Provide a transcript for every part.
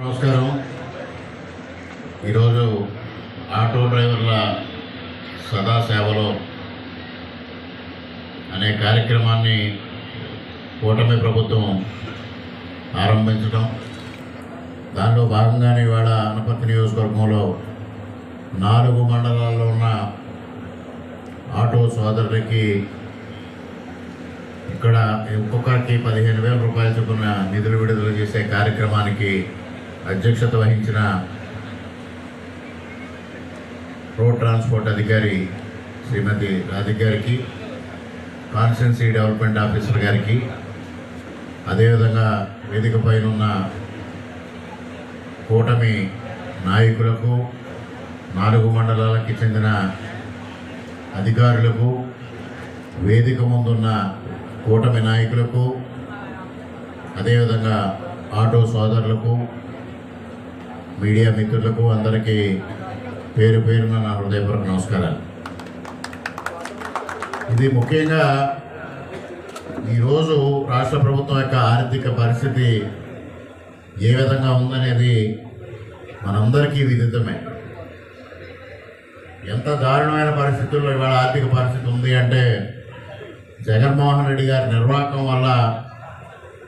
నమస్కారం. ఈరోజు ఆటో డ్రైవర్ల సదా సేవలో అనే కార్యక్రమాన్ని కూటమి ప్రభుత్వం ఆరంభించడం దానిలో భాగంగానే ఇవాళ అనపర్తి నియోజకవర్గంలో నాలుగు మండలాల్లో ఉన్న ఆటో సోదరులకి ఇక్కడ ఒక్కొక్కరికి పదిహేను వేల రూపాయల చొప్పున నిధులు విడుదల చేసే కార్యక్రమానికి అధ్యక్షత వహించిన రోడ్ ట్రాన్స్పోర్ట్ అధికారి శ్రీమతి రాధిక్ గారికి కాన్స్టెన్సీ డెవలప్మెంట్ ఆఫీసర్ గారికి అదేవిధంగా వేదిక పైన ఉన్న కూటమి నాయకులకు నాలుగు మండలాలకి చెందిన అధికారులకు వేదిక ముందున్న కూటమి నాయకులకు అదేవిధంగా ఆటో సోదరులకు మీడియా మిత్రులకు అందరికీ పేరు పేరున నా హృదయపూర్వక నమస్కారాలు. ఇది ముఖ్యంగా ఈరోజు రాష్ట్ర ప్రభుత్వం యొక్క ఆర్థిక పరిస్థితి ఏ విధంగా ఉందనేది మనందరికీ విదితమే. ఎంత దారుణమైన పరిస్థితుల్లో ఇవాళ ఆర్థిక పరిస్థితి ఉంది అంటే జగన్మోహన్ రెడ్డి గారి నిర్వాహకం వల్ల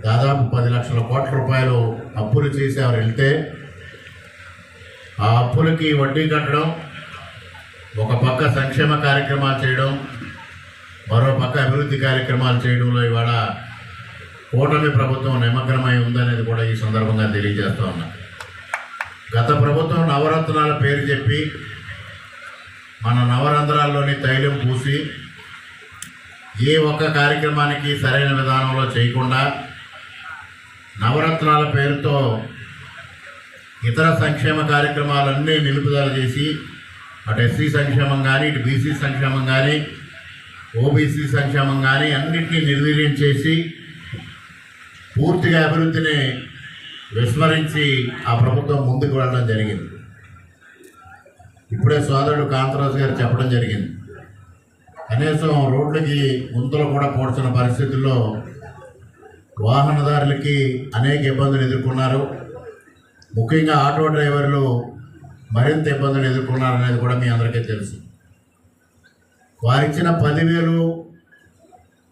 దాదాపు పది లక్షల కోట్ల రూపాయలు అప్పులు చేసి వెళ్తే ఆ అప్పులకి వడ్డీ కట్టడం ఒక పక్క సంక్షేమ కార్యక్రమాలు చేయడం మరో పక్క అభివృద్ధి కార్యక్రమాలు చేయడంలో ఇవాళ కూటమి ప్రభుత్వం నిమగ్నమై ఉందనేది కూడా ఈ సందర్భంగా తెలియజేస్తా ఉన్నా. గత ప్రభుత్వం నవరత్నాల పేరు చెప్పి మన నవరంధ్రాల్లోని తైలం పూసి ఏ ఒక్క కార్యక్రమానికి సరైన విధానంలో చేయకుండా నవరత్నాల పేరుతో ఇతర సంక్షేమ కార్యక్రమాలన్నీ నిలుపుదల చేసి అటు ఎస్సీ సంక్షేమం కానీ ఇటు బీసీ సంక్షేమం కానీ ఓబీసీ సంక్షేమం కానీ అన్నింటినీ నిర్వీర్యం చేసి పూర్తిగా అభివృద్ధిని విస్మరించి ఆ ప్రభుత్వం ముందుకు వెళ్ళడం జరిగింది. ఇప్పుడే సోదరుడు కాంతరాజు గారు చెప్పడం జరిగింది. కనీసం రోడ్లకి గుంతలు కూడా పోడ్చిన పరిస్థితుల్లో వాహనదారులకి అనేక ఇబ్బందులు ఎదుర్కొన్నారు. ముఖ్యంగా ఆటో డ్రైవర్లు మరింత ఇబ్బందులు ఎదుర్కొన్నారు అనేది కూడా మీ అందరికీ తెలుసు. వారిచ్చిన పదివేలు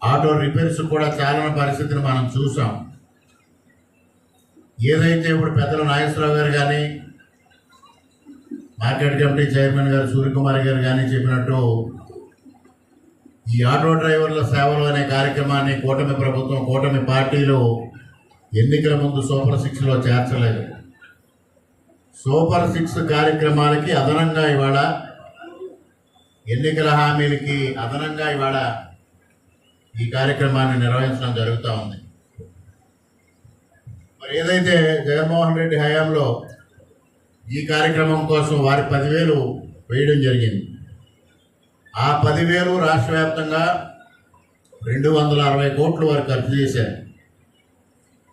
ఆటో రిపేర్స్ కూడా చాలని పరిస్థితిని మనం చూసాం. ఏదైతే ఇప్పుడు పెద్దల నాగేశ్వరరావు గారు కానీ మార్కెట్ కమిటీ చైర్మన్ గారు సూర్యకుమార్ గారు కానీ చెప్పినట్టు ఈ ఆటో డ్రైవర్ల సేవలు అనే కార్యక్రమాన్ని కూటమి ప్రభుత్వం కూటమి పార్టీలు ఎన్నికల ముందు సూపర్ సిక్స్లో చేర్చలేదు. సూపర్ సిక్స్ కార్యక్రమాలకి అదనంగా ఇవాళ ఎన్నికల హామీలకి అదనంగా ఇవాళ ఈ కార్యక్రమాన్ని నిర్వహించడం జరుగుతూ ఉంది. మరి ఏదైతే జగన్మోహన్ రెడ్డి హయాంలో ఈ కార్యక్రమం కోసం వారి పదివేలు వేయడం జరిగింది ఆ పదివేలు రాష్ట్ర వ్యాప్తంగా రెండు వందల అరవై కోట్లు వారు ఖర్చు చేశారు.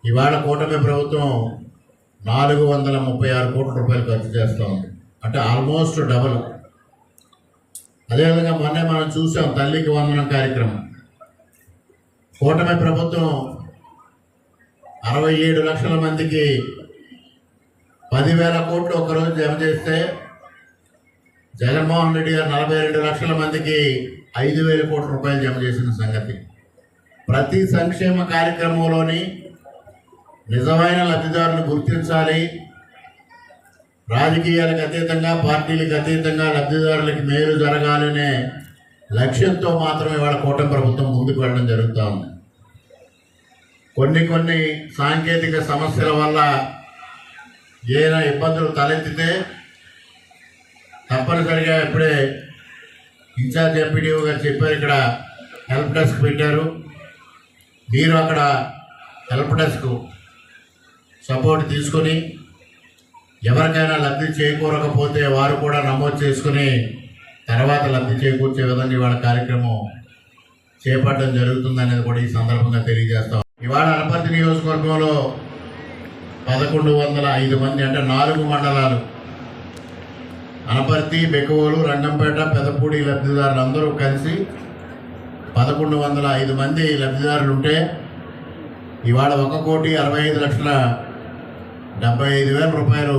ఇవాళ కూటమి ప్రభుత్వం నాలుగు వందల ముప్పై ఆరు కోట్ల రూపాయలు ఖర్చు చేస్తూ ఉంది. అంటే ఆల్మోస్ట్ డబల్ అదేవిధంగా మొన్నే మనం చూసాం తల్లికి వందనం కార్యక్రమం. కూటమి ప్రభుత్వం అరవై ఏడు లక్షల మందికి పదివేల కోట్లు ఒకరోజు జమ చేస్తే జగన్మోహన్ రెడ్డి గారు నలభై రెండు లక్షల మందికి ఐదు వేల కోట్ల రూపాయలు జమ చేసిన సంగతి. ప్రతి సంక్షేమ కార్యక్రమంలోని నిజమైన లబ్ధిదారులు గుర్తించాలి. రాజకీయాలకు అతీతంగా పార్టీలకు అతీతంగా లబ్ధిదారులకి మేలు జరగాలనే లక్ష్యంతో మాత్రమే వాళ్ళ కూటమి ప్రభుత్వం ముందుకు వెళ్ళడం జరుగుతూ ఉంది. కొన్ని కొన్ని సాంకేతిక సమస్యల వల్ల ఏదైనా ఇబ్బందులు తలెత్తితే తప్పనిసరిగా ఇప్పుడే ఇన్ఛార్జ్ ఎంపీడీఓ గారు చెప్పారు ఇక్కడ హెల్ప్ డెస్క్ పెట్టారు. మీరు అక్కడ హెల్ప్ డెస్క్ సపోర్ట్ తీసుకొని ఎవరికైనా లబ్ధి చేకూరకపోతే వారు కూడా నమోదు చేసుకుని తర్వాత లబ్ధి చేకూర్చే విధంగా ఇవాళ కార్యక్రమం చేపట్టడం జరుగుతుందనేది కూడా ఈ సందర్భంగా తెలియజేస్తాం. ఇవాళ అనపర్తి నియోజకవర్గంలో పదకొండు వందల ఐదు మంది అంటే నాలుగు మండలాలు. అనపర్తి బెకవోలు రంగంపేట పెదపూడి లబ్ధిదారులు అందరూ కలిసి పదకొండు వందల ఐదు మంది లబ్ధిదారులు ఉంటే ఇవాళ ఒక కోటి అరవై ఐదు లక్షల డెబ్బై ఐదు వేల రూపాయలు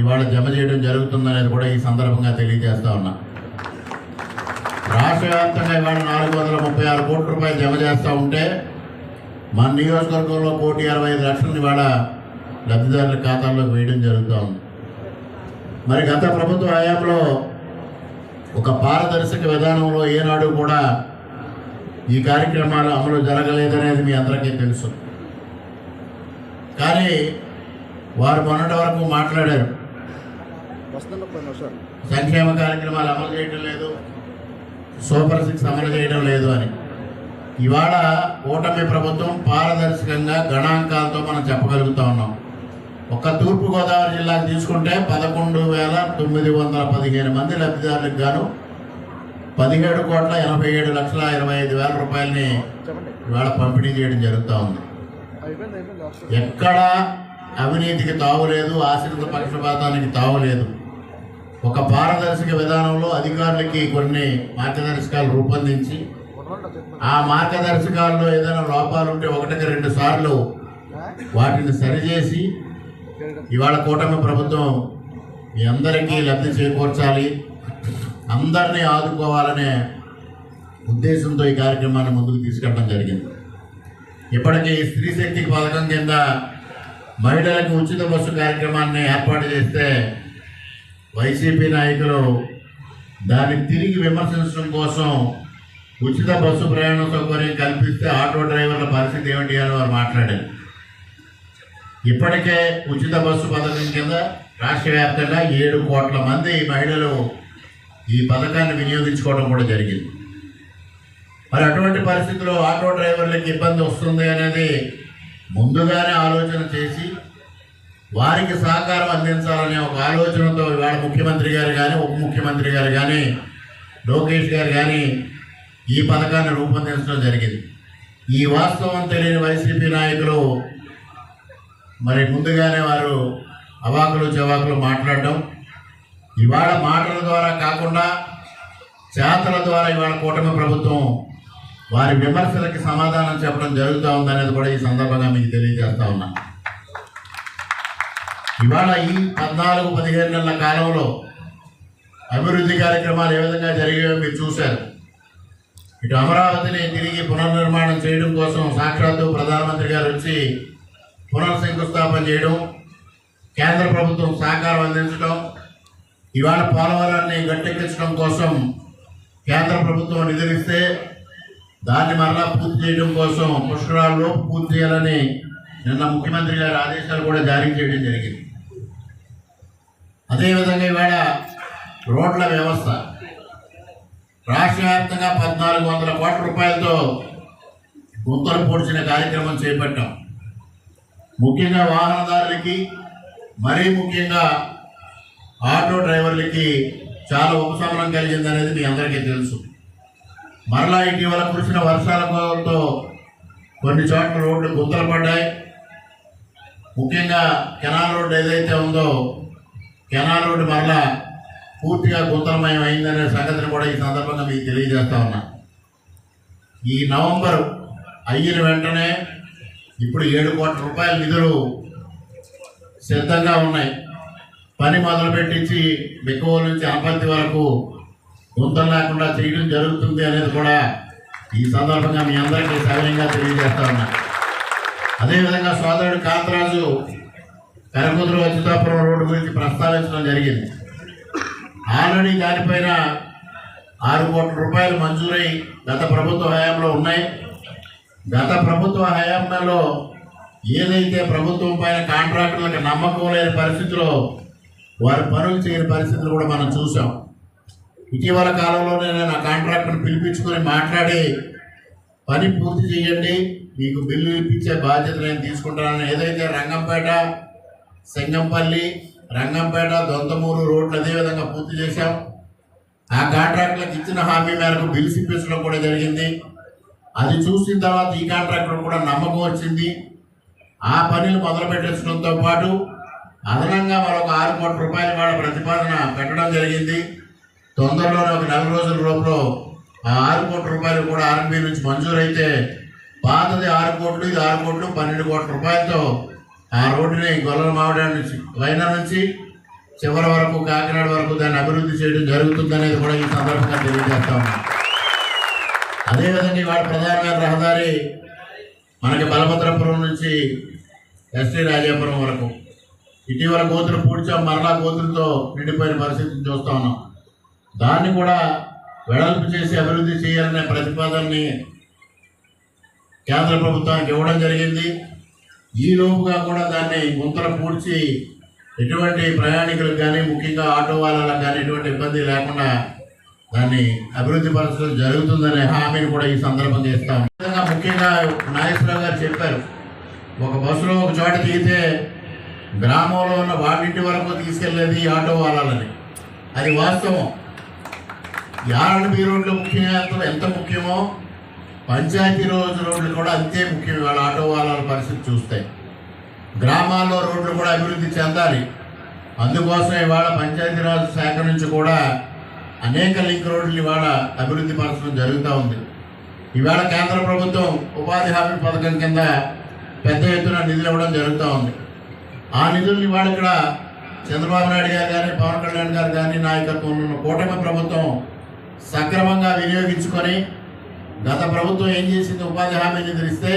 ఇవాళ జమ చేయడం జరుగుతుందనేది కూడా ఈ సందర్భంగా తెలియజేస్తా ఉన్నా. రాష్ట్ర వ్యాప్తంగా ఇవాళ నాలుగు వందల ముప్పై ఆరు కోట్ల రూపాయలు జమ చేస్తూ ఉంటే మన నియోజకవర్గంలో కోటి అరవై ఐదు లక్షలు ఇవాళ లబ్ధిదారుల ఖాతాల్లోకి వేయడం జరుగుతూ ఉంది. మరి గత ప్రభుత్వ హయాంలో ఒక పారదర్శక విధానంలో ఏనాడు కూడా ఈ కార్యక్రమాలు అమలు జరగలేదనేది మీ అందరికీ తెలుసు. కానీ వారు మొన్నటి వరకు మాట్లాడారు. సంక్షేమ కార్యక్రమాలు అమలు చేయడం లేదు సూపర్ సిక్స్ అమలు చేయడం లేదు అని. ఇవాళ కూటమి ప్రభుత్వం పారదర్శకంగా గణాంకాలతో మనం చెప్పగలుగుతా ఉన్నాం. ఒక్క తూర్పుగోదావరి జిల్లాకు తీసుకుంటే పదకొండు వేల తొమ్మిది వందల పదిహేను మంది లబ్ధిదారులకు గాను పదిహేడు కోట్ల ఎనభై ఏడు లక్షల ఇరవై ఐదు వేల రూపాయలని ఇవాళ పంపిణీ చేయడం జరుగుతూ ఉంది. ఎక్కడ అవినీతికి తావులేదు ఆశ్రిత పక్షపాతానికి తావులేదు. ఒక పారదర్శక విధానంలో అధికారులకి కొన్ని మార్గదర్శకాలు రూపొందించి ఆ మార్గదర్శకాల్లో ఏదైనా లోపాలు ఉంటే ఒకటికి రెండు సార్లు వాటిని సరిచేసి ఇవాళ కూటమి ప్రభుత్వం మీ అందరికీ లబ్ధి చేకూర్చాలి అందరినీ ఆదుకోవాలనే ఉద్దేశంతో ఈ కార్యక్రమాన్ని ముందుకు తీసుకెళ్ళడం జరిగింది. ఇప్పటికీ స్త్రీ శక్తి పథకం కింద మహిళలకు ఉచిత బస్సు కార్యక్రమాన్ని ఏర్పాటు చేస్తే వైసీపీ నాయకులు దాన్ని తిరిగి విమర్శించడం కోసం ఉచిత బస్సు ప్రయాణ సౌకర్యం కల్పిస్తే ఆటో డ్రైవర్ల పరిస్థితి ఏమిటి అని వారు మాట్లాడారు. ఇప్పటికే ఉచిత బస్సు పథకం కింద రాష్ట్ర వ్యాప్తంగా ఏడు కోట్ల మంది మహిళలు ఈ పథకాన్ని వినియోగించుకోవడం కూడా జరిగింది. మరి అటువంటి పరిస్థితుల్లో ఆటో డ్రైవర్లకు ఇబ్బంది వస్తుంది అనేది ముందుగానే ఆలోచన చేసి వారికి సహకారం అందించాలనే ఒక ఆలోచనతో ఇవాళ ముఖ్యమంత్రి గారు కానీ ఉప ముఖ్యమంత్రి గారు కానీ లోకేష్ గారు కానీ ఈ పథకాన్ని రూపొందించడం జరిగింది. ఈ వాస్తవం తెలియని వైసీపీ నాయకులు మరి ముందుగానే వారు అవాకులు చవాకులు మాట్లాడడం ఇవాళ మాటల ద్వారా కాకుండా చేతల ద్వారా ఇవాళ కూటమి ప్రభుత్వం వారి విమర్శలకి సమాధానం చెప్పడం జరుగుతూ ఉందనేది కూడా ఈ సందర్భంగా మీకు తెలియజేస్తా ఉన్నా. ఇవాళ ఈ పద్నాలుగు పదిహేను నెలల కాలంలో అభివృద్ధి కార్యక్రమాలు ఏ విధంగా జరిగాయో మీరు చూశారు. ఇటు అమరావతిని తిరిగి పునర్నిర్మాణం చేయడం కోసం సాక్షాత్తు ప్రధానమంత్రి గారు వచ్చి పునర్శంకుస్థాపన చేయడం కేంద్ర ప్రభుత్వం సహకారం అందించడం ఇవాళ పోలవరాన్ని గట్టెక్కించడం కోసం కేంద్ర ప్రభుత్వం నిధులిస్తే దాన్ని మరలా పూర్తి చేయడం కోసం పుష్కరాల్లో పూర్తి చేయాలని నిన్న ముఖ్యమంత్రి గారి ఆదేశాలు కూడా జారీ చేయడం జరిగింది. అదేవిధంగా ఇవాళ రోడ్ల వ్యవస్థ రాష్ట్ర వ్యాప్తంగా పద్నాలుగు వందల కోట్ల రూపాయలతో గుంతలు పొడిచిన కార్యక్రమం చేపట్టాం. ముఖ్యంగా వాహనదారులకి మరీ ముఖ్యంగా ఆటో డ్రైవర్లకి చాలా ఉపశమనం కలిగిందనేది మీ అందరికీ తెలుసు. మరలా ఇటీవల కురిసిన వర్షాలతో కొన్ని చోట్ల రోడ్లు గుంతలు పడ్డాయి. ముఖ్యంగా కెనాల్ రోడ్డు ఏదైతే ఉందో కెనాల్ రోడ్డు మరలా పూర్తిగా గుంతలమయం అయిందనే సంగతిని కూడా ఈ సందర్భంగా మీకు తెలియజేస్తా ఉన్నా. ఈ నవంబర్ అయిన వెంటనే ఇప్పుడు ఏడు కోట్ల రూపాయల నిధులు సిద్ధంగా ఉన్నాయి. పని మొదలుపెట్టించి మెక్కువ నుంచి అనపర్తి వరకు గుంతం లేకుండా చేయడం జరుగుతుంది అనేది కూడా ఈ సందర్భంగా మీ అందరికీ సవినయంగా తెలియజేస్తా ఉన్నా. అదేవిధంగా సోదరుడు కాంతరాజు కరకుదురు అచ్యుతాపురం రోడ్డు గురించి ప్రస్తావించడం జరిగింది. ఆల్రెడీ దానిపైన ఆరు కోట్ల రూపాయలు మంజూరై గత ప్రభుత్వ హయాంలో ఉన్నాయి. గత ప్రభుత్వ హయాంలో ఏదైతే ప్రభుత్వం పైన కాంట్రాక్టర్లకు నమ్మకం లేని పరిస్థితిలో వారు పనులు చేయని పరిస్థితులు కూడా మనం చూసాం ఇటీవల కాలంలోనే నేను ఆ కాంట్రాక్టర్ని పిలిపించుకొని మాట్లాడి పని పూర్తి చేయండి మీకు బిల్లు ఇప్పించే బాధ్యత నేను తీసుకుంటానని ఏదైతే రంగంపేట సింగంపల్లి రంగంపేట దొంతమూరు రోడ్లు అదేవిధంగా పూర్తి చేశాం. ఆ కాంట్రాక్టులకు ఇచ్చిన హామీ మేరకు బిల్స్ ఇప్పించడం కూడా జరిగింది. అది చూసిన తర్వాత ఈ కాంట్రాక్టర్ కూడా నమ్మకం వచ్చింది. ఆ పనులు మొదలు పెట్టించడంతో పాటు అదనంగా మరొక ఆరు కోట్ల రూపాయలు వాళ్ళ ప్రతిపాదన పెట్టడం జరిగింది. తొందరలోనే ఒక నెల రోజుల లోపల ఆ ఆరు కోట్ల రూపాయలు కూడా ఆర్ఎంబీ నుంచి మంజూరైతే పాతది ఆరు కోట్లు ఇది ఆరు కోట్లు పన్నెండు కోట్ల రూపాయలతో ఆ రోడ్డుని గొల్లల మావిడ నుంచి వైనా నుంచి చివరి వరకు కాకినాడ వరకు దాన్ని అభివృద్ధి చేయడం జరుగుతుందనేది కూడా ఈ సందర్భంగా తెలియజేస్తా ఉన్నాం. అదేవిధంగా ఇవాళ ప్రధానమైన రహదారి మనకి బలభద్రపురం నుంచి ఎస్టీ రాజాపురం వరకు. ఇటీవల గోతులు పూడ్చాం మరలా గోతులతో నిండిపోయిన పరిస్థితిని చూస్తా ఉన్నాం. దాన్ని కూడా వెడల్పు చేసి అభివృద్ధి చేయాలనే ప్రతిపాదనని కేంద్ర ప్రభుత్వానికి ఇవ్వడం జరిగింది. ఈ లోపుగా కూడా దాన్ని ముంతర పూడ్చి ఎటువంటి ప్రయాణికులకు కానీ ముఖ్యంగా ఆటో వాళ్ళకు కానీ ఎటువంటి ఇబ్బంది లేకుండా దాన్ని అభివృద్ధి పరచడం జరుగుతుందనే హామీని కూడా ఈ సందర్భంగా ఇస్తాం విధంగా ముఖ్యంగా నాగేశ్వరరావు గారు చెప్పారు ఒక బస్సులో ఒక చోట తీస్తే గ్రామంలో ఉన్న వాళ్ళింటి వరకు తీసుకెళ్ళేది ఈ ఆటో వాళ్ళని. అది వాస్తవం. ఈ రోడ్లు ముఖ్యంగా ఎంత- ముఖ్యమో పంచాయతీ రోజు రోడ్లు కూడా అంతే ముఖ్యం. వాళ్ళ ఆటో వాళ్ళ పరిస్థితి చూస్తే గ్రామాల్లో రోడ్లు కూడా అభివృద్ధి చెందాలి. అందుకోసం ఇవాళ పంచాయతీరాజ్ శాఖ నుంచి కూడా అనేక లింక్ రోడ్లు ఇవాళ అభివృద్ధి పరచడం జరుగుతూ ఉంది. ఇవాళ కేంద్ర ప్రభుత్వం ఉపాధి హామీ పథకం కింద పెద్ద ఎత్తున నిధులు ఇవ్వడం జరుగుతూ ఉంది. ఆ నిధులు ఇవాళ ఇక్కడ చంద్రబాబు నాయుడు గారు కానీ పవన్ కళ్యాణ్ గారు కానీ నాయకత్వం ఉన్న కూటమి ప్రభుత్వం సక్రమంగా వినియోగించుకొని గత ప్రభుత్వం ఏం చేసింది? ఉపాధి హామీ తెలిస్తే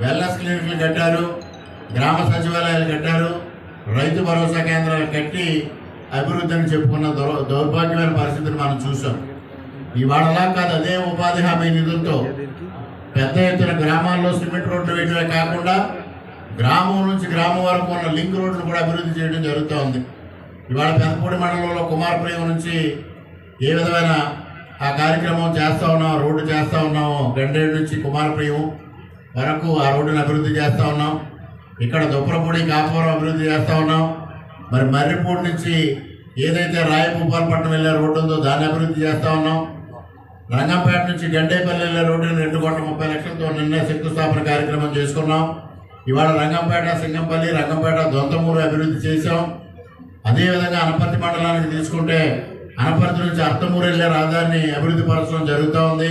వెల్నెస్ క్లినిక్లు కట్టారు గ్రామ సచివాలయాలు కట్టారు రైతు భరోసా కేంద్రాలు కట్టి అభివృద్ధి అని చెప్పుకున్న దౌ- దౌర్భాగ్యమైన పరిస్థితిని మనం చూసాం ఇవాళలా కాదు అదే ఉపాధి హామీ నిధులతో పెద్ద ఎత్తున గ్రామాల్లో సిమెంట్ రోడ్లు వేయడమే కాకుండా గ్రామం నుంచి గ్రామం వరకు ఉన్న లింక్ రోడ్లు కూడా అభివృద్ధి చేయడం జరుగుతూ ఉంది ఇవాళ పెదపూడి మండలంలో కుమారప్రియం నుంచి ఏ విధమైన ఆ కార్యక్రమం చేస్తూ ఉన్నాం రోడ్డు చేస్తూ ఉన్నాం గండేడు నుంచి కుమారప్రియం వరకు ఆ రోడ్డును అభివృద్ధి చేస్తూ ఉన్నాం. ఇక్కడ దుప్పరపూడి కాపురం అభివృద్ధి చేస్తూ ఉన్నాం. మరి మర్రిపూడి నుంచి ఏదైతే రాయభూపాలపట్నం వెళ్ళే రోడ్డు ఉందో దాన్ని అభివృద్ధి చేస్తూ ఉన్నాం. రంగంపేట నుంచి గండేపల్లి వెళ్ళే రోడ్డుని రెండు కోట్ల ముప్పై లక్షలతో నిన్న శంకుస్థాపన కార్యక్రమం చేసుకున్నాం. ఇవాళ రంగంపేట సింగంపల్లి రంగంపేట దొంతమూరు అభివృద్ధి చేశాం. అదేవిధంగా అనపర్తి మండలానికి తీసుకుంటే అనపర్తి నుంచి అర్థమూరు వెళ్ళే రహదారిని అభివృద్ధి పరచడం జరుగుతూ ఉంది.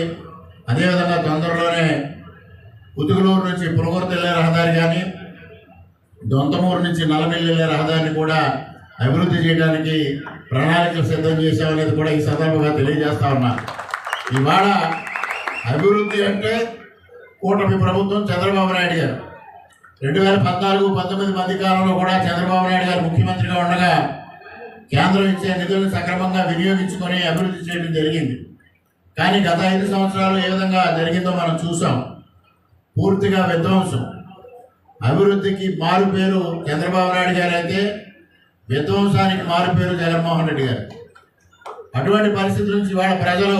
అదేవిధంగా తొందరలోనే ఉతుకులూరు నుంచి పులగూరు వెళ్ళే రహదారి కానీ దొంతమూరు నుంచి నల్లమిల్లి వెళ్ళే రహదారిని కూడా అభివృద్ధి చేయడానికి ప్రణాళికలు సిద్ధం చేశామనేది కూడా ఈ సందర్భంగా తెలియజేస్తా ఉన్నా. ఇవాళ అభివృద్ధి అంటే కూటమి ప్రభుత్వం చంద్రబాబు నాయుడు గారు. రెండు వేల పద్నాలుగు పంతొమ్మిది మధ్య కాలంలో కూడా చంద్రబాబు నాయుడు గారు ముఖ్యమంత్రిగా ఉండగా కేంద్రం ఇచ్చే నిధులను సక్రమంగా వినియోగించుకొని అభివృద్ధి చేయడం జరిగింది. కానీ గత ఐదు సంవత్సరాలు ఏ విధంగా జరిగిందో మనం చూసాం. పూర్తిగా విధ్వంసం. అభివృద్ధికి మారు పేరు చంద్రబాబు నాయుడు గారు అయితే విధ్వంసానికి మారు పేరు జగన్మోహన్ రెడ్డి గారు. అటువంటి పరిస్థితి నుంచి వాళ్ళ ప్రజలు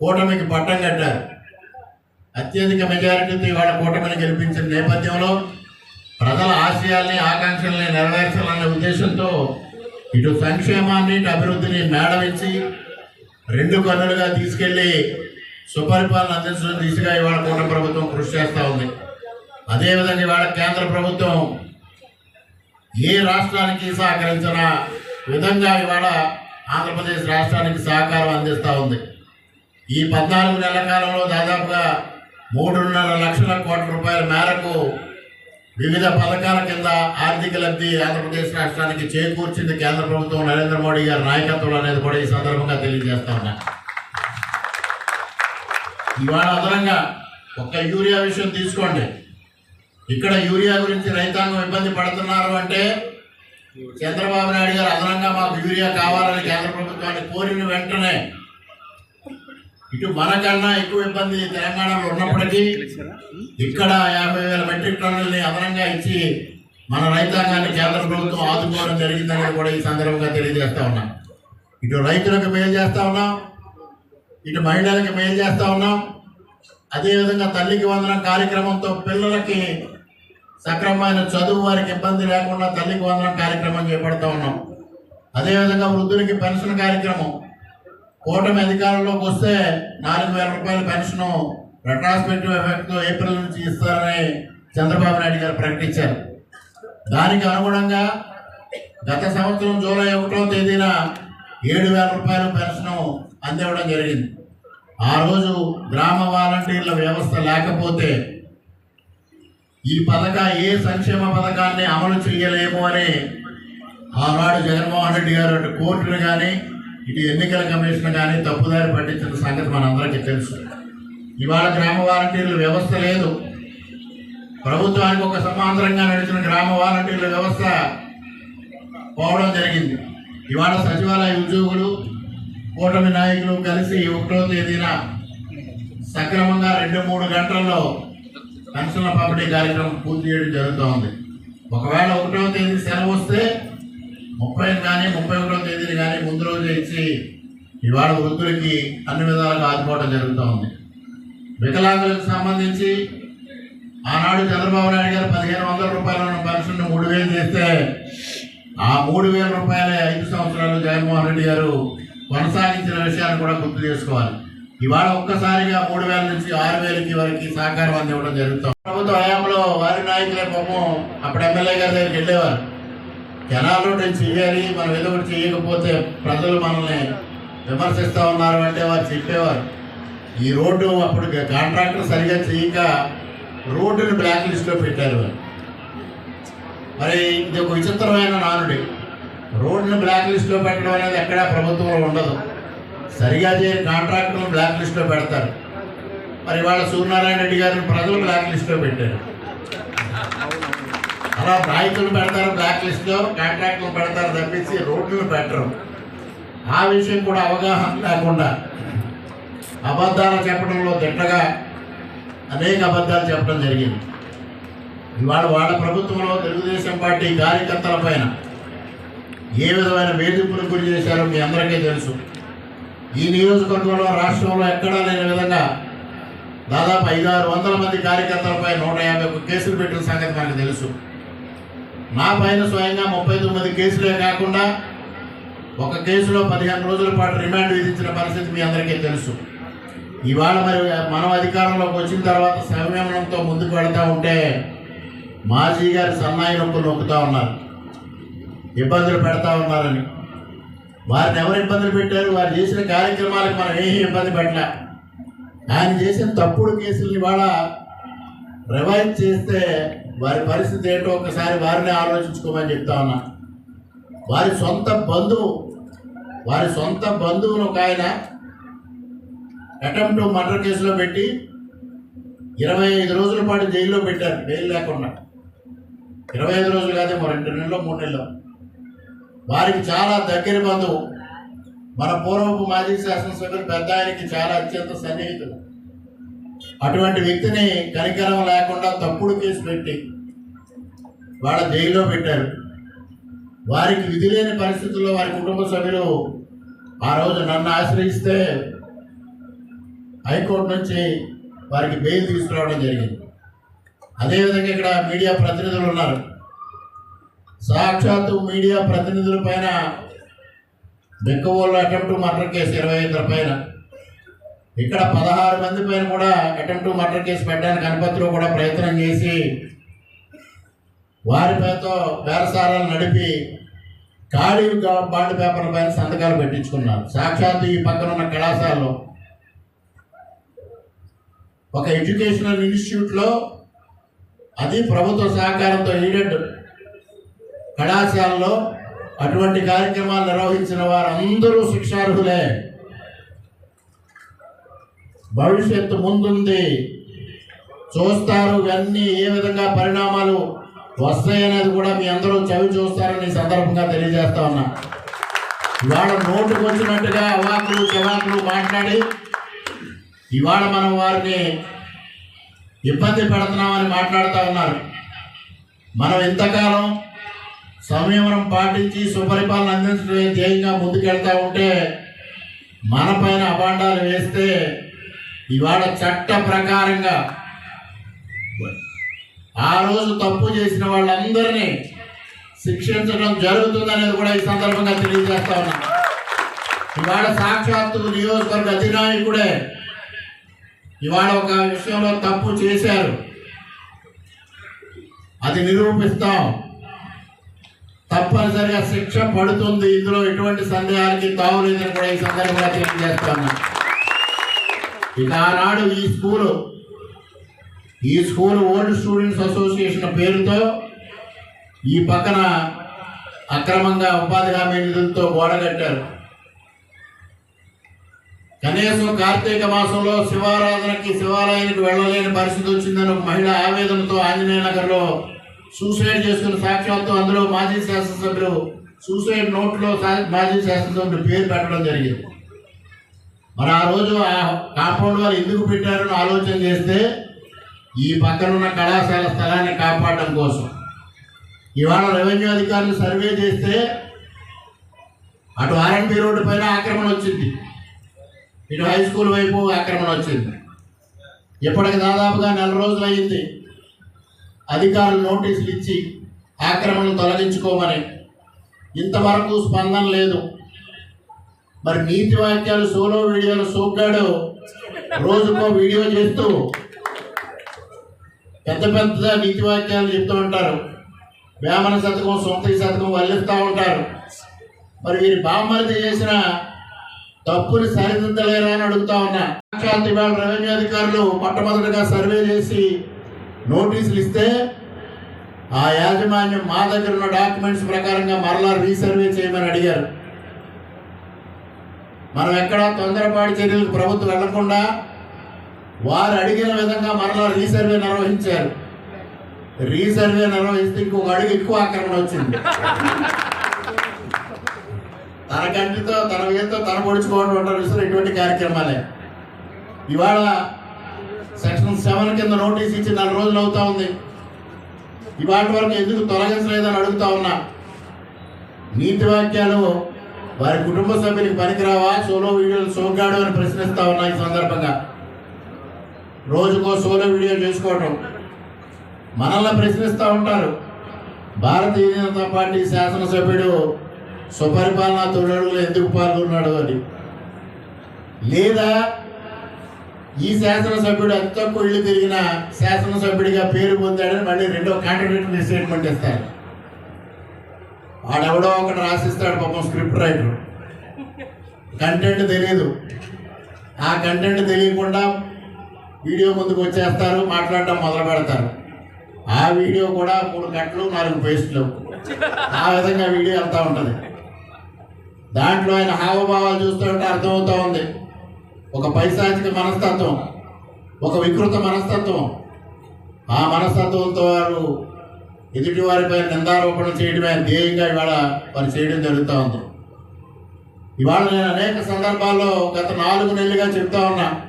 కూటమికి పట్టం కట్టారు. అత్యధిక మెజారిటీతో ఇవాళ కూటమిని గెలిపించిన నేపథ్యంలో ప్రజల ఆశయాల్ని ఆకాంక్షల్ని నెరవేర్చాలనే ఉద్దేశంతో ఇటు సంక్షేమాన్ని అభివృద్ధిని మేడవించి రెండు కన్నులుగా తీసుకెళ్ళి సుపరిపాలన అందించడం దిశగా ఇవాళ కూటమి ప్రభుత్వం కృషి చేస్తూ ఉంది. అదేవిధంగా ఇవాళ కేంద్ర ప్రభుత్వం ఏ రాష్ట్రానికి సహకరించిన విధంగా ఇవాళ ఆంధ్రప్రదేశ్ రాష్ట్రానికి సహకారం అందిస్తూ ఉంది. ఈ పద్నాలుగు నెలల కాలంలో దాదాపుగా మూడున్నర లక్షల కోట్ల రూపాయల మేరకు వివిధ పథకాల కింద ఆర్థిక లబ్ధి ఆంధ్రప్రదేశ్ రాష్ట్రానికి చేకూర్చింది కేంద్ర ప్రభుత్వం నరేంద్ర మోడీ గారి నాయకత్వం అనేది కూడా ఈ సందర్భంగా తెలియజేస్తా ఉన్నా. ఇవాళ అదనంగా ఒక్క యూరియా విషయం తీసుకోండి. ఇక్కడ యూరియా గురించి రైతాంగం ఇబ్బంది పడుతున్నారు అంటే చంద్రబాబు నాయుడు గారు అదనంగా మాకు యూరియా కావాలని కేంద్ర ప్రభుత్వాన్ని కోరిన వెంటనే ఇటు మనకన్నా ఎక్కువ ఇబ్బంది తెలంగాణలో ఉన్నప్పటికీ ఇక్కడ యాభై వేల మెట్రిక్ టన్నుల్ని అదనంగా ఇచ్చి మన రైతాంగాన్ని కేంద్ర ప్రభుత్వం ఆదుకోవడం జరిగిందని కూడా ఈ సందర్భంగా తెలియజేస్తా ఉన్నాం. ఇటు రైతులకు మేలు చేస్తా ఉన్నాం. ఇటు మహిళలకు మేలు చేస్తా ఉన్నాం. అదేవిధంగా తల్లికి వందనం కార్యక్రమంతో పిల్లలకి సక్రమమైన చదువు వారికి ఇబ్బంది లేకుండా తల్లికి వందనం కార్యక్రమం చేపడతా ఉన్నాం. అదేవిధంగా వృద్ధులకి పెన్షన్ కార్యక్రమం కూటమి అధికారంలోకి వస్తే నాలుగు వేల రూపాయల పెన్షన్ రెట్రాస్పెక్టివ్ ఎఫెక్ట్తో ఏప్రిల్ నుంచి ఇస్తారని చంద్రబాబు నాయుడు గారు ప్రకటించారు. దానికి అనుగుణంగా గత సంవత్సరం జూలై ఒకటో తేదీన ఏడు వేల రూపాయల పెన్షన్ అందివ్వడం జరిగింది. ఆ రోజు గ్రామ వాలంటీర్ల వ్యవస్థ లేకపోతే ఈ పథక ఏ సంక్షేమ పథకాన్ని అమలు చేయలేము అని ఆనాడు జగన్మోహన్ రెడ్డి గారు కోర్టును కానీ ఇటు ఎన్నికల కమిషన్ కానీ తప్పుదారి పట్టించిన సంగతి మనందరికీ తెలుసు. ఇవాళ గ్రామ వాలంటీర్ల వ్యవస్థ లేదు. ప్రభుత్వానికి ఒక సమాంతరంగా నడిచిన గ్రామ వాలంటీర్ల వ్యవస్థ పోవడం జరిగింది. ఇవాళ సచివాలయ ఉద్యోగులు కూటమి నాయకులు కలిసి ఒకటో తేదీన సక్రమంగా రెండు మూడు గంటల్లో పెన్షన్ల పంపిణీ కార్యక్రమం పూర్తి చేయడం జరుగుతూ ఉంది ఒకవేళ ఒకటో తేదీ సెలవు వస్తే ముప్పై కానీ ముప్పై ఒకటో తేదీని కానీ ముందు రోజు ఇచ్చి ఇవాళ వృద్ధులకి అన్ని విధాలుగా ఆదుకోవడం జరుగుతూ ఉంది. వికలాంగులకు సంబంధించి ఆనాడు చంద్రబాబు నాయుడు గారు పదిహేను వందల రూపాయల పెన్షన్ మూడు వేలు చేస్తే ఆ మూడు వేల రూపాయల ఐదు సంవత్సరాలు జగన్మోహన్ రెడ్డి గారు కొనసాగించిన విషయాన్ని కూడా గుర్తు చేసుకోవాలి. ఇవాళ ఒక్కసారిగా మూడు వేల నుంచి ఆరు వేలకి వరకు సహకారం అందివ్వడం జరుగుతుంది ప్రభుత్వ హయాంలో వారి నాయకులే పాపం అప్పుడు ఎమ్మెల్యే గారి దగ్గరికి వెళ్ళేవారు. జనాలు నేను చెయ్యాలి మనం ఏదో ఒకటి చేయకపోతే ప్రజలు మనల్ని విమర్శిస్తూ ఉన్నారు అంటే వారు చెప్పేవారు. ఈ రోడ్డు అప్పుడు కాంట్రాక్టర్ సరిగా చేయక రోడ్డుని బ్లాక్ లిస్ట్లో పెట్టారు వారు. మరి ఇది ఒక విచిత్రమైన నానుడి. రోడ్డుని బ్లాక్ లిస్ట్లో పెట్టడం అనేది ఎక్కడా ప్రభుత్వంలో ఉండదు. సరిగా చేయని కాంట్రాక్టర్ను బ్లాక్ లిస్ట్లో పెడతారు. మరి ఇవాళ సూర్యనారాయణ రెడ్డి గారిని ప్రజలు బ్లాక్ లిస్ట్లో పెట్టారు. అలా నాయకులు పెడతారు బ్లాక్ లిస్ట్లో కాంట్రాక్టులు పెడతారు తప్పించి రోడ్లు పెట్టరు. ఆ విషయం కూడా అవగాహన లేకుండా అబద్ధాలు చెప్పడంలో దిట్టగా అనేక అబద్ధాలు చెప్పడం జరిగింది. ఇవాళ వాళ్ళ ప్రభుత్వంలో తెలుగుదేశం పార్టీ కార్యకర్తల పైన ఏ విధమైన వేధింపులకు గురి చేశారో మీ అందరికీ తెలుసు. ఈ నియోజకవర్గంలో రాష్ట్రంలో ఎక్కడా లేని విధంగా దాదాపు ఐదారు వందల మంది కార్యకర్తలపై నూట యాభై ఒక కేసులు పెట్టిన సంగతి మనకు తెలుసు. నా పైన స్వయంగా ముప్పై తొమ్మిది కేసులే కాకుండా ఒక కేసులో పదిహేను రోజుల పాటు రిమాండ్ విధించిన పరిస్థితి మీ అందరికీ తెలుసు. ఇవాళ మరి మనం అధికారంలోకి వచ్చిన తర్వాత సంయమనంతో ముందుకు వెళతా ఉంటే మాజీ గారి సన్నాయి నొప్పులు నొక్కుతా ఉన్నారు. ఇబ్బందులు పెడతా ఉన్నారని. వారిని ఎవరు ఇబ్బందులు పెట్టారు? వారు చేసిన కార్యక్రమాలకు మనం ఏమీ ఇబ్బంది పెట్టలే. ఆయన చేసిన తప్పుడు కేసులు ఇవాళ రివైజ్ చేస్తే వారి పరిస్థితి ఏంటో ఒకసారి వారిని ఆలోచించుకోమని చెప్తా ఉన్నా. వారి సొంత బంధువు వారి సొంత బంధువులు ఒక ఆయన అటెంప్ట్ మర్డర్ కేసులో పెట్టి ఇరవై ఐదు రోజుల పాటు జైల్లో పెట్టారు బెయిల్ లేకుండా. ఇరవై ఐదు రోజులు కాదేమో రెండు నెలలు మూడు నెలలు. వారికి చాలా దగ్గర బంధువు మన పూర్వపు మాజీ శాసనసభ్యులు పెద్ద ఆయనకి చాలా అత్యంత సన్నిహితులు అటువంటి వ్యక్తిని కనికరం లేకుండా తప్పుడు కేసు పెట్టి వాళ్ళ జైల్లో పెట్టారు. వారికి విధి లేని పరిస్థితుల్లో వారి కుటుంబ సభ్యులు ఆ రోజు నన్ను ఆశ్రయిస్తే హైకోర్టు నుంచి వారికి బెయిల్ తీసుకురావడం జరిగింది. అదేవిధంగా ఇక్కడ మీడియా ప్రతినిధులు ఉన్నారు. సాక్షాత్తు మీడియా ప్రతినిధుల పైన బెక్కవోళ్ళు అటెంప్ట్ మర్డర్ కేసు ఇరవై ఐదుల పైన ఇక్కడ పదహారు మంది పైన కూడా అటెంప్ట్ మర్డర్ కేసు పెట్టడానికి అనుమతిలో కూడా ప్రయత్నం చేసి వారిపైతో బేరసారాలు నడిపి ఖాళీ బాండ్ పేపర్ల పైన సంతకాలు పెట్టించుకున్నారు. సాక్షాత్తు ఈ పక్కన ఉన్న కళాశాలలో. ఒక ఎడ్యుకేషనల్ ఇన్స్టిట్యూట్లో అది ప్రభుత్వ సహకారంతో ఎయిడెడ్ కళాశాలలో అటువంటి కార్యక్రమాలు నిర్వహించిన వారందరూ శిక్షార్హులే. భవిష్యత్తు ముందుంది. చూస్తారు ఇవన్నీ ఏ విధంగా పరిణామాలు వస్తాయనేది కూడా మీ అందరూ చవి చూస్తారని సందర్భంగా తెలియజేస్తా ఉన్నా. ఇవాళ నోటుకు వచ్చినట్టుగా అవాకులు చవాకులు మాట్లాడి ఇవాళ మనం వారిని ఇబ్బంది పెడుతున్నామని మాట్లాడుతూ ఉన్నారు. మనం ఇంతకాలం సంయమనం పాటించి సుపరిపాలన అందించడం ధ్యేయంగా ముందుకెళ్తా ఉంటే మన పైన అభాండాలు వేస్తే ఇవాళ చట్ట ప్రకారంగా ఆ రోజు తప్పు చేసిన వాళ్ళందరినీ శిక్షించడం జరుగుతుందనేది కూడా ఈ సందర్భంగా తెలియజేస్తా ఉన్నా ఇవాళ సాక్షాత్తు నియోజకవర్గ అధినాయకుడే ఇవాళ ఒక విషయంలో తప్పు చేశారు. అది నిరూపిస్తాం. తప్పనిసరిగా శిక్ష పడుతుంది. ఇందులో ఎటువంటి సందేహానికి తావులేదని కూడా ఈ సందర్భంగా తెలియజేస్తాను ఇక ఆనాడు ఈ స్కూలు. ఈ స్కూల్ ఓల్డ్ స్టూడెంట్స్ అసోసియేషన్ పేరుతో ఈ పక్కన అక్రమంగా ఉపాధి హామీ నిధులతో గోడ కట్టారు. కనీసం కార్తీక మాసంలో శివారాధనకి శివాలయానికి వెళ్ళలేని పరిస్థితి వచ్చిందని ఒక మహిళ ఆవేదనతో ఆంజనేయ నగర్లో సూసైడ్ చేసుకున్న సాక్ష్యాలతో అందులో మాజీ శాసనసభ్యులు సూసైడ్ నోట్లో మాజీ శాసనసభ్యులు పేరు పెట్టడం జరిగింది. మరి ఆ రోజు ఆ కాంపౌండ్ వాళ్ళు ఎందుకు పెట్టారని ఆలోచన చేస్తే ఈ పక్కనున్న కళాశాల స్థలాన్ని కాపాడడం కోసం. ఇవాళ రెవెన్యూ అధికారులు సర్వే చేస్తే అటు ఆర్ఎన్బి రోడ్డు పైన ఆక్రమణ వచ్చింది. ఇటు హై స్కూల్ వైపు ఆక్రమణ వచ్చింది. ఇప్పటికి దాదాపుగా నెల రోజులు అయింది అధికారులు నోటీసులు ఇచ్చి ఆక్రమణను తొలగించుకోమని. ఇంతవరకు స్పందన లేదు. మరి నీతి వాక్యాలు సోలో వీడియోలు సోగ్గాడు. రోజుకో వీడియో చేస్తూ పెద్ద పెద్ద నీతి వాక్యాలు చెప్తూ ఉంటారు. వేమన శతకం సొంత శతకం వల్లిస్తూ ఉంటారు. మరి వీరి బామ్మరిది చేసిన తప్పుని సరిదిద్దలేరా అని అడుగుతా ఉన్నా. ఇవాళ రెవెన్యూ అధికారులు మొట్టమొదటిగా సర్వే చేసి నోటీసులు ఇస్తే ఆ యాజమాన్యం మా దగ్గర ఉన్న డాక్యుమెంట్స్ ప్రకారంగా మరలా రీసర్వే చేయమని అడిగారు. మనం ఎక్కడ తొందరపాటు చర్యలకు ప్రభుత్వం వెళ్ళకుండా వారు అడిగిన విధంగా మరలా రీసర్వే నిర్వహించారు. రీసర్వే నిర్వహిస్తే ఇంకొక అడుగు ఎక్కువ ఆక్రమణ వచ్చింది. తన కంటితో తన వేలతో తన పొడుచుకోవడం ఉంటారు ఇటువంటి కార్యక్రమాలే. ఇవాళ సెక్షన్ సెవెన్ కింద నోటీస్ ఇచ్చి నెల రోజులు అవుతా ఉంది. ఇవాటి వరకు ఎందుకు తొలగించలేదని అడుగుతా ఉన్నా. నీతి వాక్యాలు వారి కుటుంబ సభ్యులకు పనికిరావా? సోలో వీడియోలు సోగ్గాడు అని ప్రశ్నిస్తా ఉన్నా ఈ సందర్భంగా. రోజుకో సోలో వీడియో చేసుకోవటం. మనల్ని ప్రశ్నిస్తూ ఉంటారు. భారతీయ జనతా పార్టీ శాసనసభ్యుడు స్వపరిపాలనా తొలడుగులు ఎందుకు పాల్గొన్నాడు అని. లేదా ఈ శాసనసభ్యుడు అతి తక్కువ ఇళ్ళు తిరిగిన శాసనసభ్యుడిగా పేరు పొందాడని మళ్ళీ రెండో కాంట్రడిక్టరీ స్టేట్మెంట్ ఇస్తారు. వాడెవడో ఒకటి రాసిస్తాడు పాపం స్క్రిప్ట్ రైటర్ కంటెంట్ తెలియదు ఆ కంటెంట్ తెలియకుండా వీడియో ముందుకు వచ్చేస్తారు మాట్లాడటం మొదలు పెడతారు. ఆ వీడియో కూడా మూడు గంటలు నాలుగు పేస్టులు ఆ విధంగా వీడియో వెళ్తూ ఉంటుంది. దాంట్లో ఆయన హావభావాలు చూస్తుంటే అర్థమవుతూ ఉంది. ఒక పైశాచిక మనస్తత్వం ఒక వికృత మనస్తత్వం. ఆ మనస్తత్వంతో వారు ఎదుటి వారిపై నిందారోపణ చేయడమే ధ్యేయంగా ఇవాళ వారు చేయడం జరుగుతూ ఉంది. ఇవాళ నేను అనేక సందర్భాల్లో గత నాలుగు నెలలుగా చెప్తా ఉన్నా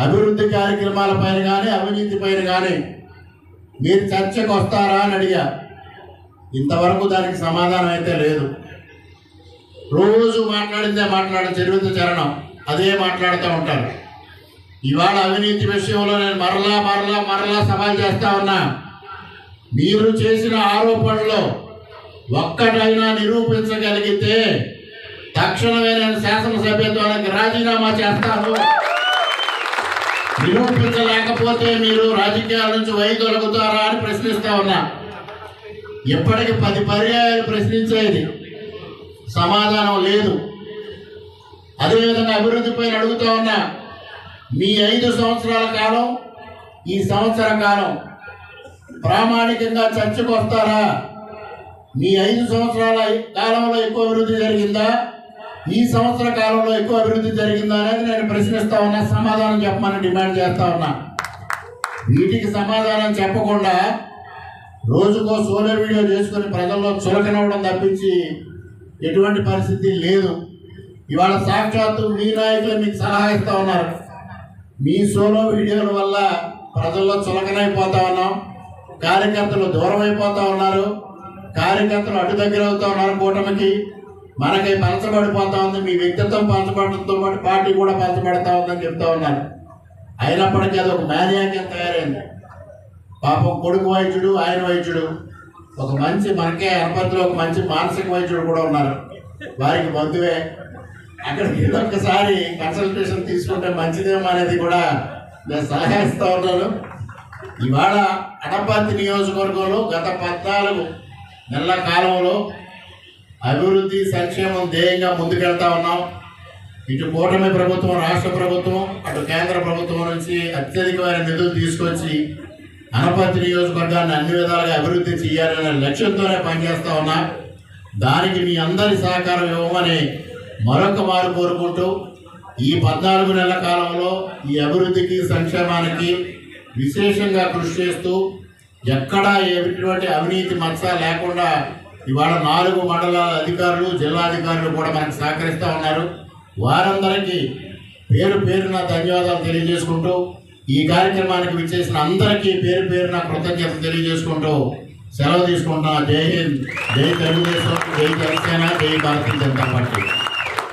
అభివృద్ధి కార్యక్రమాలపైన కానీ అవినీతి పైన కానీ మీరు చర్చకు వస్తారా అని అడిగా. ఇంతవరకు దానికి సమాధానం అయితే లేదు. రోజు మాట్లాడిందే మాట్లాడే చరిత్ర చరణం అదే మాట్లాడుతూ ఉంటారు. ఇవాళ అవినీతి విషయంలో నేను మరలా మరలా మరలా సవాల్ చేస్తా ఉన్నా మీరు చేసిన ఆరోపణలో ఒక్కటైనా నిరూపించగలిగితే తక్షణమే నేను శాసనసభ్యత్వానికి రాజీనామా చేస్తాను. నిరూపించలేకపోతే మీరు రాజకీయాల నుంచి వైదొలుగుతారా అని ప్రశ్నిస్తా ఉన్నా. ఇప్పటికి పది పర్యాయాలు ప్రశ్నించేది సమాధానం లేదు. అదేవిధంగా అభివృద్ధి పైన అడుగుతా ఉన్నా మీ ఐదు సంవత్సరాల కాలం ఈ సంవత్సర కాలం ప్రామాణికంగా చర్చకు వస్తారా? మీ ఐదు సంవత్సరాల కాలంలో ఎక్కువ అభివృద్ధి జరిగిందా? ఈ సంవత్సర కాలంలో ఎక్కువ అభివృద్ధి జరిగిందా అనేది నేను ప్రశ్నిస్తా ఉన్నా సమాధానం చెప్పమని డిమాండ్ చేస్తా ఉన్నా. వీటికి సమాధానం చెప్పకుండా రోజుకో సోలో వీడియో చేసుకుని ప్రజల్లో చులకనవ్వడం తప్పించి ఎటువంటి పరిస్థితి లేదు. ఇవాళ సాక్షాత్తు మీ నాయకులు మీకు సలహా ఇస్తా ఉన్నారు. మీ సోలో వీడియోల వల్ల ప్రజల్లో చులకనైపోతా ఉన్నాం. కార్యకర్తలు దూరం అయిపోతా ఉన్నారు. కార్యకర్తలు అటు దగ్గర అవుతా ఉన్నారు కూటమికి. మనకి పంచబడిపోతా ఉంది. మీ వ్యక్తిత్వం పంచబడటంతో పాటు పార్టీ కూడా పంచబడతా ఉందని చెప్తా ఉన్నారు. అయినప్పటికీ అది ఒక మేనియాక్యం తయారైంది. పాపం కొడుకు వైద్యుడు ఆయన వైద్యుడు ఒక మంచి మనకే అనపతిలో ఒక మంచి మానసిక వైద్యుడు కూడా ఉన్నారు. వారికి బంధువే. అక్కడికి ఒక్కసారి కన్సల్టేషన్ తీసుకుంటే మంచిదేమో అనేది కూడా నేను సలహా ఉన్నాను. ఇవాళ అడపతి నియోజకవర్గంలో గత పద్నాలుగు నెలల కాలంలో అభివృద్ధి సంక్షేమం ధ్యేయంగా ముందుకెళ్తా ఉన్నాం. ఇటు కూటమి ప్రభుత్వం రాష్ట్ర ప్రభుత్వం అటు కేంద్ర ప్రభుత్వం నుంచి అత్యధికమైన నిధులు తీసుకొచ్చి అనపర్తి నియోజకవర్గాన్ని అన్ని విధాలుగా అభివృద్ధి చేయాలనే లక్ష్యంతోనే పనిచేస్తా ఉన్నా. దానికి మీ అందరి సహకారం ఇవ్వమని మరొక మారు కోరుకుంటూ ఈ పద్నాలుగు నెలల కాలంలో ఈ అభివృద్ధికి సంక్షేమానికి విశేషంగా కృషి చేస్తూ ఎక్కడా ఎటువంటి అవినీతి మచ్చ లేకుండా ఇవాళ నాలుగు మండలాల అధికారులు జిల్లా అధికారులు కూడా మనకు సహకరిస్తూ ఉన్నారు. వారందరికీ పేరు పేరున ధన్యవాదాలు తెలియజేసుకుంటూ ఈ కార్యక్రమానికి విచ్చేసిన అందరికీ పేరు పేరున కృతజ్ఞత తెలియజేసుకుంటూ సెలవు తీసుకుంటున్నా. జై హింద్ జై తెలుగుదేశం జై జనసేన జై భారతీయ జనతా పార్టీ.